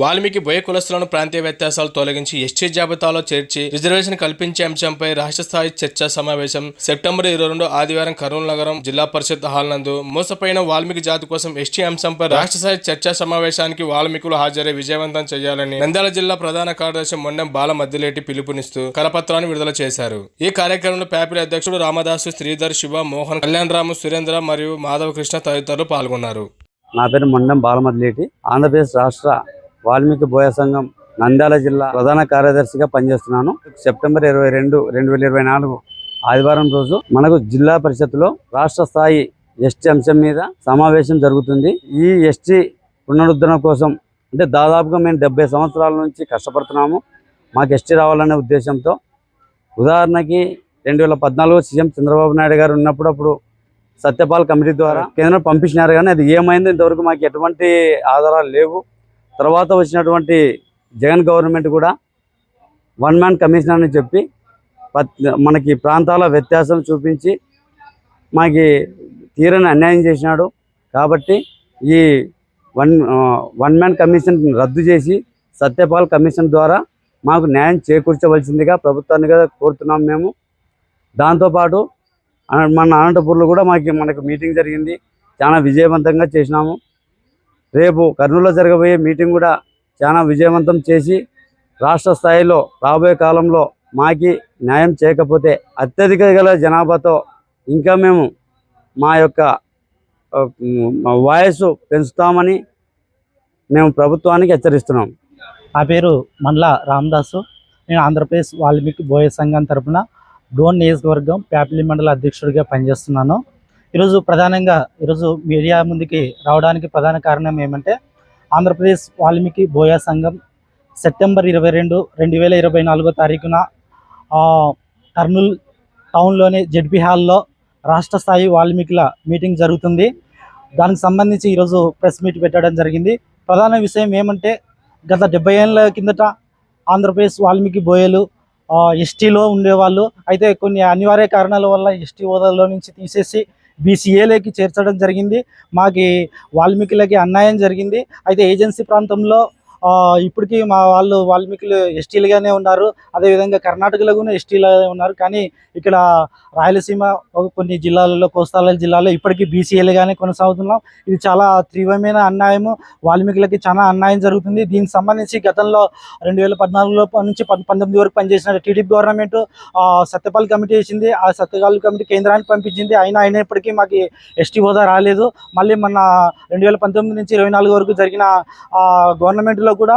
వాల్మీకి బోయ కులస్తులను ప్రాంతీయ వ్యత్యాసాలు తొలగించి ఎస్టీ జాబితాలో చేర్చి రిజర్వేషన్ కల్పించే అంశంపై రాష్ట్ర స్థాయి చర్చా సమావేశం సెప్టెంబర్ ఇరవై రెండు ఆదివారం కర్నూలు నగరం జిల్లా పరిషత్ హాల్ నందు మోసపోయిన వాల్మీకి జాతి కోసం ఎస్టీ అంశంపై రాష్ట్ర స్థాయి చర్చా సమావేశానికి వాల్మీకులు హాజరై విజయవంతం చేయాలని నంద్యాల జిల్లా ప్రధాన కార్యదర్శి మొండెం బాల మద్దిలేటి పిలుపునిస్తూ కరపత్రాన్ని విడుదల చేశారు. ఈ కార్యక్రమంలో ప్యాపిల్ అధ్యక్షుడు రామదాసు శ్రీధర్ శివ మోహన్ కళ్యాణ్ రాము సురేంద్ర మరియు మాధవ కృష్ణ తదితరులు పాల్గొన్నారు. నా పేరు మొండం బాలమద్లేటి ఆంధ్రప్రదేశ్ రాష్ట్ర వాల్మీకి బోయ సంఘం నంద్యాల జిల్లా ప్రధాన కార్యదర్శిగా పనిచేస్తున్నాను. సెప్టెంబర్ ఇరవై రెండు రెండు వేల ఇరవై నాలుగు ఆదివారం రోజు మనకు జిల్లా పరిషత్లో రాష్ట్ర స్థాయి ఎస్టీ అంశం మీద సమావేశం జరుగుతుంది. ఈ ఎస్టీ పునరుద్ధరణ కోసం అంటే దాదాపుగా మేము డెబ్బై సంవత్సరాల నుంచి కష్టపడుతున్నాము. మాకు ఎస్టీ రావాలనే ఉద్దేశంతో ఉదాహరణకి రెండు వేల పద్నాలుగు సీఎం చంద్రబాబు నాయుడు గారు ఉన్నప్పుడు అప్పుడు సత్యపాల్ కమిటీ ద్వారా కేంద్రం పంపించినారు కానీ అది ఏమైందో ఇంతవరకు మాకు ఎటువంటి ఆధారాలు లేవు. తర్వాత వచ్చినటువంటి జగన్ గవర్నమెంట్ కూడా వన్ మ్యాన్ కమిషన్ అని చెప్పి మనకి ప్రాంతాల వ్యత్యాసం చూపించి మనకి తీరని అన్యాయం చేసినాడు. కాబట్టి ఈ వన్ వన్ మ్యాన్ కమిషన్ రద్దు చేసి సత్యపాల్ కమిషన్ ద్వారా మాకు న్యాయం చేకూర్చవలసిందిగా ప్రభుత్వాన్ని కూడా కోరుతున్నాం మేము. దాంతోపాటు అన- మన అనంతపూర్లో కూడా మాకు మనకు మీటింగ్ జరిగింది. చాలా విజయవంతంగా చేసినాము. రేపు కర్నూలులో జరగబోయే మీటింగ్ కూడా చాలా విజయవంతం చేసి రాష్ట్ర స్థాయిలో రాబోయే కాలంలో మాకి న్యాయం చేయకపోతే అత్యధిక గల జనాభాతో ఇంకా మేము మా యొక్క వాయసు వాయిస్ పెంచుతామని మేము ప్రభుత్వానికి హెచ్చరిస్తున్నాం. నా పేరు మండల రామదాసు. నేను ఆంధ్రప్రదేశ్ వాల్మీకి బోయ సంఘం తరపున డోన్ నియోజకవర్గం ప్యాపిలి మండల అధ్యక్షుడిగా పనిచేస్తున్నాను. ఈరోజు ప్రధానంగా ఈరోజు మీడియా ముందుకి రావడానికి ప్రధాన కారణం ఏమంటే ఆంధ్రప్రదేశ్ వాల్మీకి బోయ సంఘం సెప్టెంబర్ ఇరవై రెండు రెండు వేల ఇరవై నాలుగో తారీఖున కర్నూల్ కర్నూలు టౌన్లోని జడ్పీ హాల్లో రాష్ట్ర స్థాయి వాల్మీకుల మీటింగ్ జరుగుతుంది. దానికి సంబంధించి ఈరోజు ప్రెస్ మీట్ పెట్టడం జరిగింది. ప్రధాన విషయం ఏమంటే గత డెబ్బై ఏళ్ళ కిందట ఆంధ్రప్రదేశ్ వాల్మీకి బోయలు ఎస్టీలో ఉండేవాళ్ళు. అయితే కొన్ని అనివార్య కారణాల వల్ల ఎస్టీ హోదాలో నుంచి తీసేసి బీసీఏలోకి చేర్చడం జరిగింది. మాకి వాల్మీకిలకి అన్యాయం జరిగింది. అయితే ఏజెన్సీ ప్రాంతంలో ఇప్పటికీ మా వాళ్ళు వాల్మీకులు ఎస్టీలుగానే ఉన్నారు. అదేవిధంగా కర్ణాటకలో కూడా ఎస్టీలుగానే ఉన్నారు. కానీ ఇక్కడ రాయలసీమ కొన్ని జిల్లాలలో కోస్తాల జిల్లాలో ఇప్పటికీ బీసీఏలుగానే కొనసాగుతున్నాం. ఇది చాలా తీవ్రమైన అన్యాయము. వాల్మీకులకి చాలా అన్యాయం జరుగుతుంది. దీనికి సంబంధించి గతంలో రెండు వేల పద్నాలుగులో నుంచి పంతొమ్మిది వరకు పనిచేసిన టీడీపీ గవర్నమెంట్ సత్యపాల్ కమిటీ వేసింది. ఆ సత్యపాల్ కమిటీ కేంద్రానికి పంపించింది. అయినా అయినప్పటికీ మాకు ఎస్టీ హోదా రాలేదు. మళ్ళీ మన రెండు వేల పంతొమ్మిది నుంచి ఇరవై నాలుగు వరకు జరిగిన ఆ, గవర్నమెంట్లో కూడా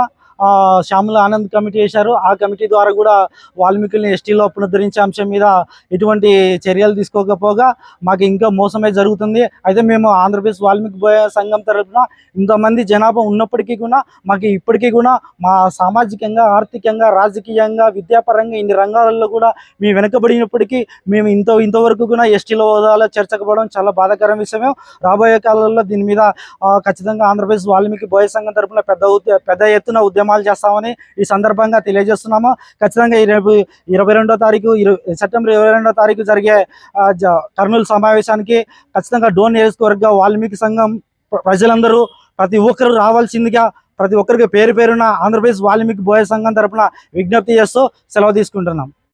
శ్యాముల ఆనంద్ కమిటీ వేశారు. ఆ కమిటీ ద్వారా కూడా వాల్మీకుల్ని ఎస్టీలో పునరుద్ధరించే అంశం మీద ఎటువంటి చర్యలు తీసుకోకపోగా మాకు ఇంకా మోసమే జరుగుతుంది. అయితే మేము ఆంధ్రప్రదేశ్ వాల్మీకి బోయ సంఘం తరఫున ఇంతమంది జనాభా ఉన్నప్పటికీ కూడా మాకు ఇప్పటికీ కూడా మా సామాజికంగా ఆర్థికంగా రాజకీయంగా విద్యాపరంగా ఇన్ని రంగాలలో కూడా మేము వెనుకబడినప్పటికీ మేము ఇంత ఇంతవరకు కూడా ఎస్టీలో హోదాలో చర్చకపోవడం చాలా బాధాకరం విషయమే. రాబోయే కాలంలో దీని మీద ఖచ్చితంగా ఆంధ్రప్రదేశ్ వాల్మీకి బోయ సంఘం తరఫున పెద్ద ఉద్య- పెద్ద ఎత్తున ఉద్యమం ఉద్యమాలు చేస్తామని ఈ సందర్భంగా తెలియజేస్తున్నాము. ఖచ్చితంగా రేపు ఇరవై రెండో తారీఖు సెప్టెంబర్ ఇరవై రెండో తారీఖు జరిగే కర్నూలు సమావేశానికి ఖచ్చితంగా డోన్ నియోజకవర్గ వాల్మీకి సంఘం ప్రజలందరూ ప్రతి ఒక్కరు రావాల్సిందిగా ప్రతి ఒక్కరికి పేరు పేరున ఆంధ్రప్రదేశ్ వాల్మీకి బోయ సంఘం తరపున విజ్ఞప్తి చేస్తూ సెలవు తీసుకుంటున్నాం.